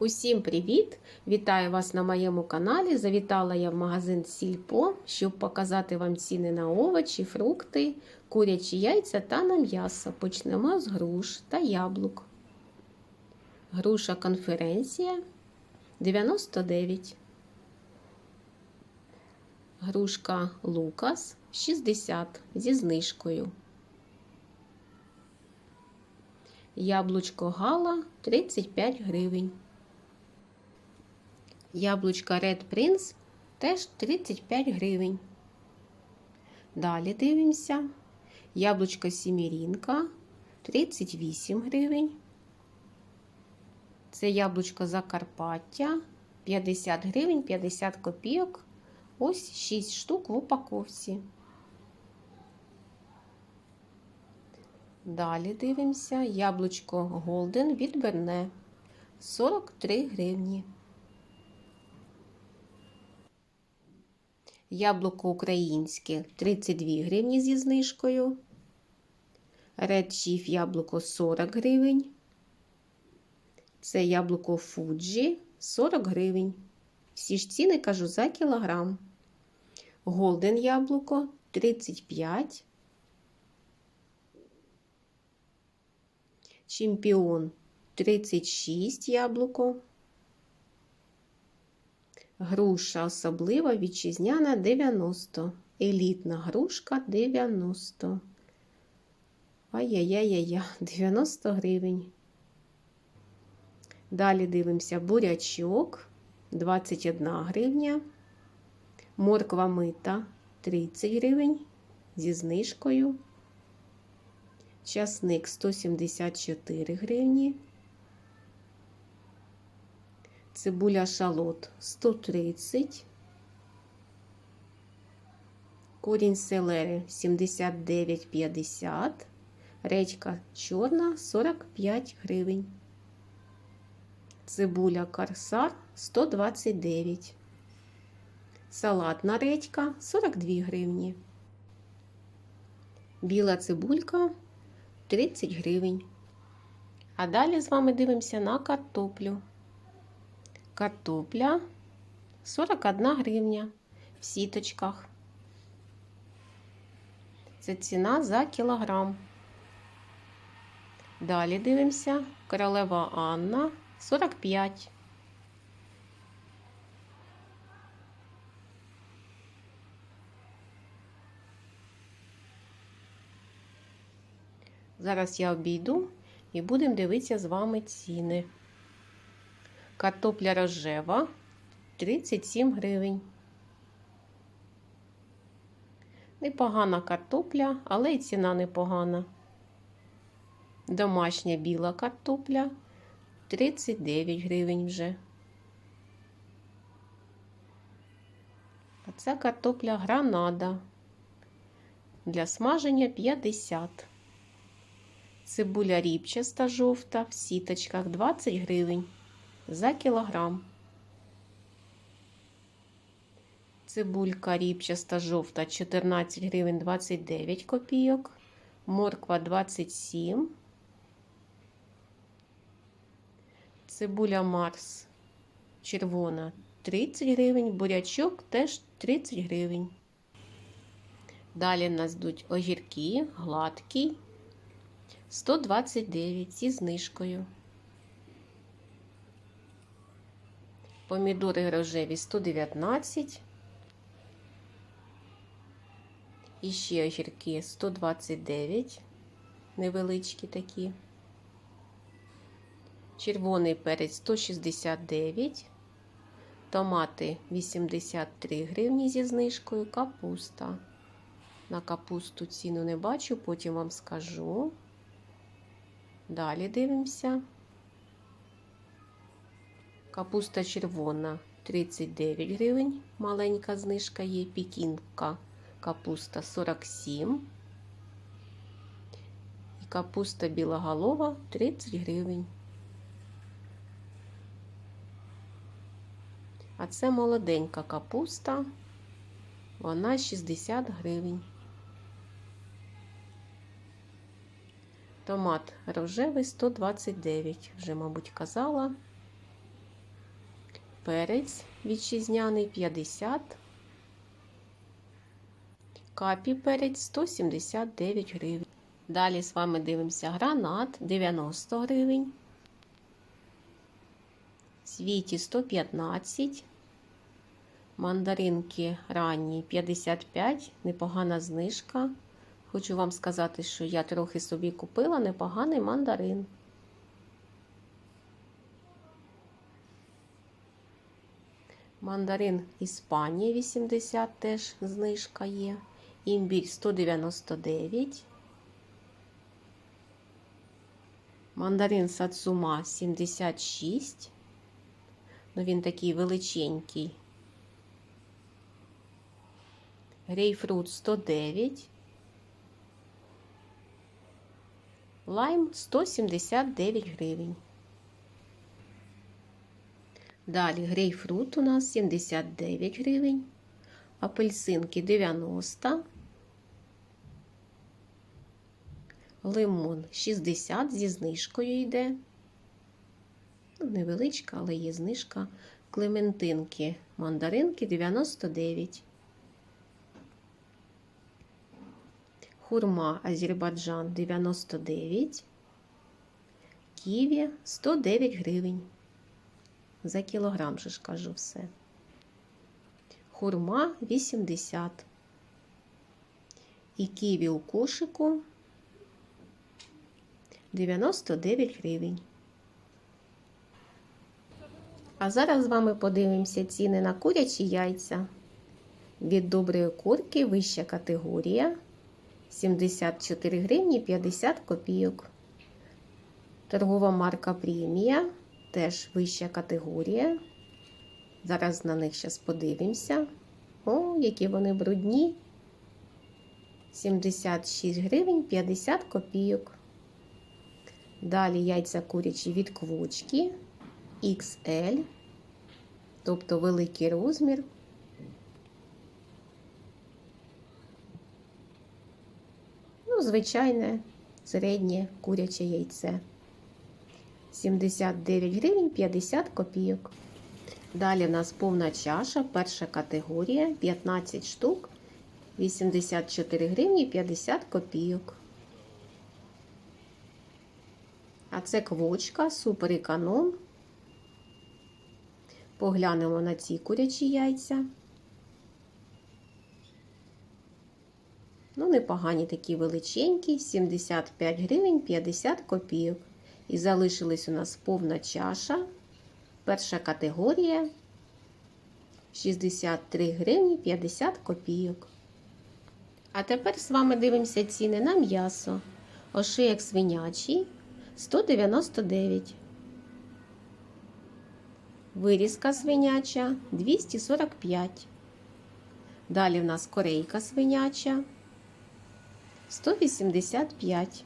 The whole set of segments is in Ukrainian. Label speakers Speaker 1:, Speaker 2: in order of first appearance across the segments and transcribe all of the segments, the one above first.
Speaker 1: Усім привіт! Вітаю вас на моєму каналі. Завітала я в магазин Сільпо, щоб показати вам ціни на овочі, фрукти, курячі яйця та на м'ясо. Почнемо з груш та яблук. Груша конференція 99. Грушка Лукас 60 зі знижкою. Яблучко Гала 35 гривень. Яблучка Red Prince теж 35 гривень. Далі дивимося. Яблучко Сімірінка 38 гривень. Це яблучко Закарпаття 50 гривень 50 копійок. Ось 6 штук в упаковці. Далі дивимося яблучко Голден від Берне 43 гривні. Яблуко українське 32 гривні зі знижкою. Chief яблуко 40 гривень. Це яблуко Fuji 40 гривень. Всі ж ціни кажу за кілограм. Голден яблуко 35. Чемпіон 36 яблуко. Груша особлива вітчизняна 90. Елітна грушка 90. Ай-яй-яй-яй, 90 гривень. Далі дивимося бурячок 21 гривня. Морква мита 30 гривень зі знижкою. Часник 174 гривні. Цибуля шалот 130. Корінь селери 79,50. Редька чорна 45 гривень. Цибуля карсар 129. Салатна редька 42 гривні. Біла цибулька 30 гривень. А далі з вами дивимося на картоплю. Картопля 41 гривня в сіточках. Це ціна за кілограм. Далі дивимося королева Анна 45. Зараз я обійду і будемо дивитися з вами ціни. Картопля рожева 37 гривень. Непогана картопля, але й ціна непогана. Домашня біла картопля 39 гривень вже. А це картопля гранада. Для смаження 50. Цибуля ріпчаста жовта в сіточках 20 гривень за кілограм. Цибулька ріпчаста жовта 14 гривень 29 копійок. Морква 27. Цибуля Марс червона 30 гривень, бурячок теж 30 гривень. Далі нас йдуть огірки, гладкий 129 зі знижкою. Помідори рожеві 119. І ще огірки 129, невеличкі такі. Червоний перець 169, томати 83 гривні зі знижкою, капуста. На капусту ціну не бачу, потім вам скажу. Далі дивимося. Капуста червона 39 гривень, маленька знижка є, пікінка капуста 47. І капуста білоголова 30 гривень. А це молоденька капуста, вона 60 гривень. Томат рожевий 129, вже, мабуть, казала. Перець вітчизняний 50. Капі перець 179 гривень. Далі з вами дивимося гранат 90 гривень. Світі 115. Мандаринки ранні 55, непогана знижка. Хочу вам сказати, що я трохи собі купила непоганий мандарин. Мандарин Іспанія 80 теж знижка є. Імбір 199. Мандарин Сацума 76. Ну, він такий величенький. Грейпфрут 109. Лайм 179 гривень. Далі грейпфрут у нас 79 гривень. Апельсинки 90. Лимон 60 зі знижкою йде. Ну, невеличка, але є знижка. Клементинки, мандаринки 99. Хурма Азербайджан 99. Ківі 109 гривень. За кілограм же ж кажу все. Хурма 80. І ківі у кошику 99 гривень. А зараз з вами подивимося ціни на курячі яйця. Від доброї курки вища категорія 74 гривні 50 копійок. Торгова марка премія теж вища категорія. Зараз на них зараз подивимося. О, які вони брудні. 76 гривень 50 копійок. Далі яйця курячі від квочки XL, тобто великий розмір. Ну, звичайне середнє куряче яйце. 79 гривень 50 копійок. Далі в нас повна чаша, перша категорія, 15 штук, 84 гривні 50 копійок. А це квочка, супер економ. Поглянемо на ці курячі яйця. Ну, непогані такі величенькі, 75 гривень 50 копійок. І залишилась у нас повна чаша. Перша категорія 63 гривні 50 копійок. А тепер з вами дивимося ціни на м'ясо. Ошияк свинячий 199. Вирізка свиняча 245. Далі в нас корейка свиняча 185.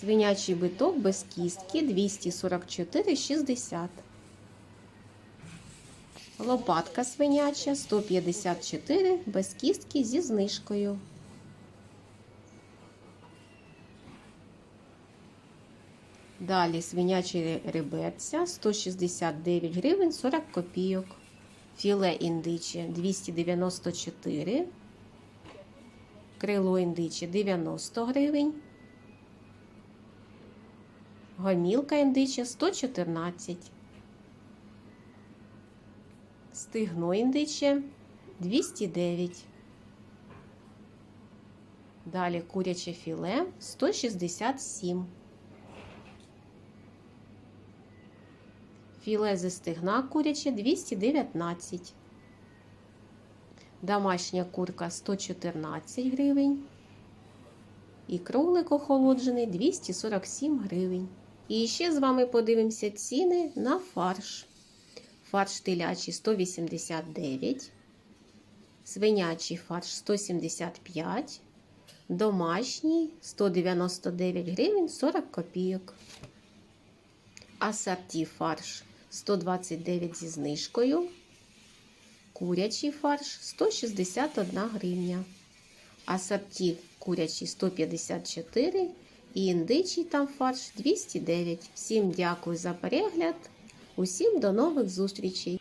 Speaker 1: Свинячий биток без кістки 244,60. Лопатка свиняча 154 без кістки зі знижкою. Далі свинячі реберця 169 гривень 40 копійок. Філе індиче 294. Крило індиче 90 гривень. Гомілка індича 114. Стигно індиче 209. Далі куряче філе 167. Філе зі стигна куряче 219. Домашня курка 114 гривень. І кролик охолоджений 247 гривень. І ще з вами подивимося ціни на фарш. Фарш телячий 189, свинячий фарш 175, домашній 199 гривень 40 копійок. Асорті фарш 129 зі знижкою. Курячий фарш 161 гривня. Асорті курячий 154 і індичий там фарш 209. Всім дякую за перегляд. Усім до нових зустрічей!